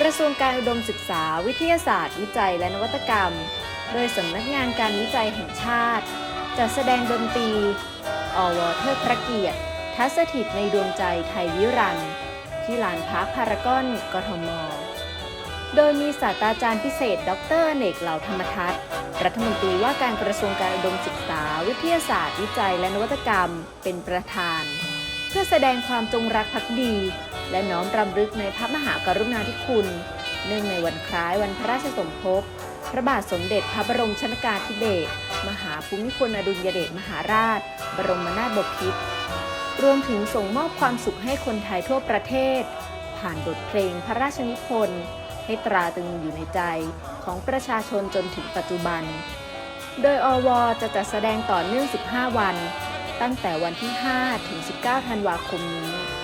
กระทรวงการอุดมศึกษา วิทยาศาสตร์ วิจัยและนวัตกรรม โดยสำนักงานการวิจัยแห่งชาติ จัดแสดงดนตรี อวเทิดพระเกียรติ ทัศถิตในดวงใจไทยวิรันที่ลานพักพารากอน กทม โดยมีศาสตราจารย์พิเศษ ดรเนกเหล่าธรรมทัศน์รัฐมนตรีว่าการกระทรวงการอุดมศึกษา วิทยาศาสตร์ วิจัยและนวัตกรรม เป็นประธาน เพื่อแสดงความจงรักภักดี และน้อมรำลึกในพระมหากรุณาธิคุณ เนื่องในวันคล้ายวันพระราชสมภพ พระบาทสมเด็จพระบรมชนกาธิเบศร มหาภูมิพลอดุลยเดชมหาราช บรมนาถบพิตร รวมถึงส่งมอบความสุขให้คนไทยทั่วประเทศ ผ่านบทเพลงพระราชนิพนธ์ให้ตราตรึงอยู่ในใจของประชาชนจนถึงปัจจุบัน โดยอวจะจัดแสดงต่อเนื่อง 15 วัน ตั้งแต่วันที่ 5 ถึง 19 ธันวาคมนี้